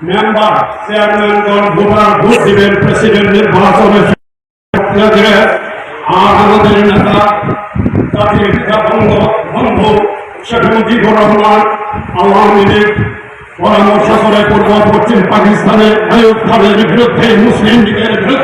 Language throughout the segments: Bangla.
মেম্বার চেয়ারম্যানগণ ভোটার ভোট দিবেন প্রেসিডেন্ট নির্বাচনে আর আমাদের নেতা জাতির বন্ধু শেখ মুজিবুর রহমান আওয়ামী লীগ পরামর্শ করে পূর্ব পশ্চিম পাকিস্তানের বিরুদ্ধে মুসলিম লীগের বিরুদ্ধে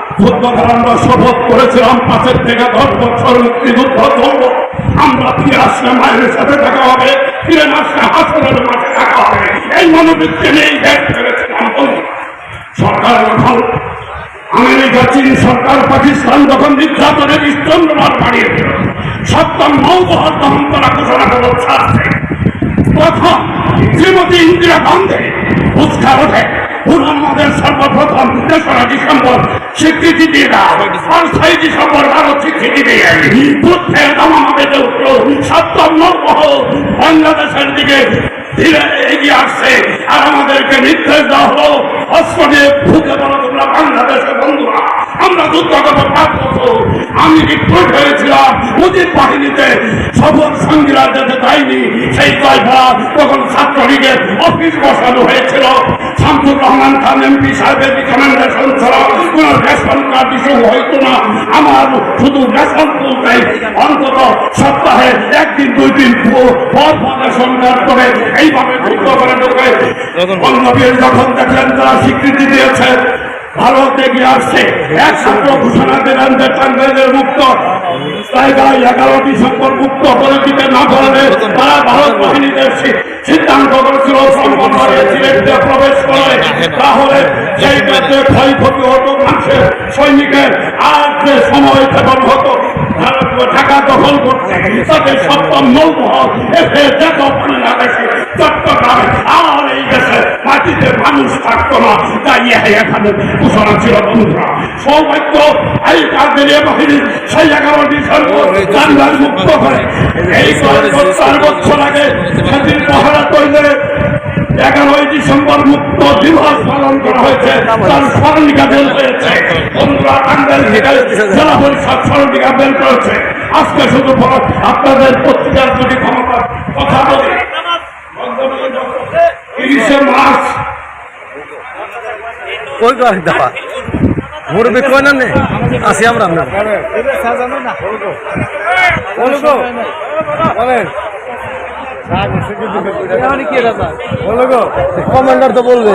যুদ্ধ আমরা শপথ করেছিলাম পাঁচের থেকে দশ বছর মুক্তিযুদ্ধ চলবো আমরা ফিরে আসলে মায়ের সাথে দেখা হবে, ফিরে আসলে হাসনের মাঠে দেখা হবে। এই মনোবৃত্তি নিয়েই দেশ সরকার যখন আমেরিকা, চীন সরকার, পাকিস্তান যখন নির্যাতনের স্তম্ভমান বাড়িয়েছিল সপ্তম নৌবহর তখন তারা ঘোষণা করে ছাড়ছে প্রথম শ্রীমতী ইন্দিরা গান্ধী উৎসাহ ওঠে প্রধানমন্ত্রী সর্বপ্রথম তেসরা ডিসেম্বর স্বীকৃতি দিয়ে দাও। আর ছয় ডিসেম্বর ভারত স্বীকৃতি দিয়ে বুদ্ধের দাম আমাদের উঠল। সপ্তম নৌবহর বাংলাদেশের দিকে ধীরে এগিয়ে আসছে। আর আমাদেরকে নির্দেশ দেওয়া হলো, অস্ত্র নিয়ে ঢুকে বলো তোমরা বাংলাদেশের বন্ধুরা। আমরা যুদ্ধ করতে আমি রিক্রুট হয়েছিলাম। মুজিব বাহিনীতে সফর সঙ্গীরা যেতে যায়নি সেই জয়ভরা তখন ছাত্রলীগের অফিস বসানো হয়েছিল। শামসুর রহমান খান এমপি সাহেবের রিকমেন্ডেশন ছাড়া কোন রেশন কার্ড ইস্যু হইতো না। আমার শুধু রেশন তুলতে অন্তত সপ্তাহে একদিন দুই দিন পর পর রেশন কার্ড করে এইভাবে যুদ্ধ করে ঢোকে। অন্নবীর যখন দেখলেন তারা স্বীকৃতি দিয়েছে ভারত এগিয়ে আসছে। এক ছাত্র ঘোষণা দিলেন যে টাঙ্গাইলের মুক্ত। জায়গায় এগারো ডিসেম্বর মুক্ত করে দিতে না পারলে তারা ভারত বাহিনীদের সিদ্ধান্ত করেছিল সম্পন্ন সিলেটে প্রবেশ করে। তাহলে সেই ক্ষেত্রে ক্ষয়ক্ষতি হতো মানুষের সৈনিকের। আর যে সময় ক্ষেপণ হতো ঢাকা দখল করতে। তাদের সপ্তম নৌবহর এসে যেত চট্টগ্রামে মানুষ থাকতো না তাই এখানে ঘোষণা ছিল বন্ধুরা সৌভাগ্য এই কার্যের বাহিনী সেই এগারো ডিসেম্বর জানুয়ারি মুক্ত করে এই চার বছর আগে সেদিন মহারা তৈলে এগারোই ডিসেম্বর মুক্ত দিবস পালন করা হয়েছে তার স্মরণিকা বের হয়েছে বন্ধুরা থেকে জেলা পরিষদ স্মরণিকা বের করেছে আজকে শুধু আপনাদের পত্রিকার যদি ক্ষমতা কথা বলি তিরিশে মার্চ কয় দফা। মুরব্বী কয় না নে? আসি আমরা আমরা। কমান্ডার তো বলবে।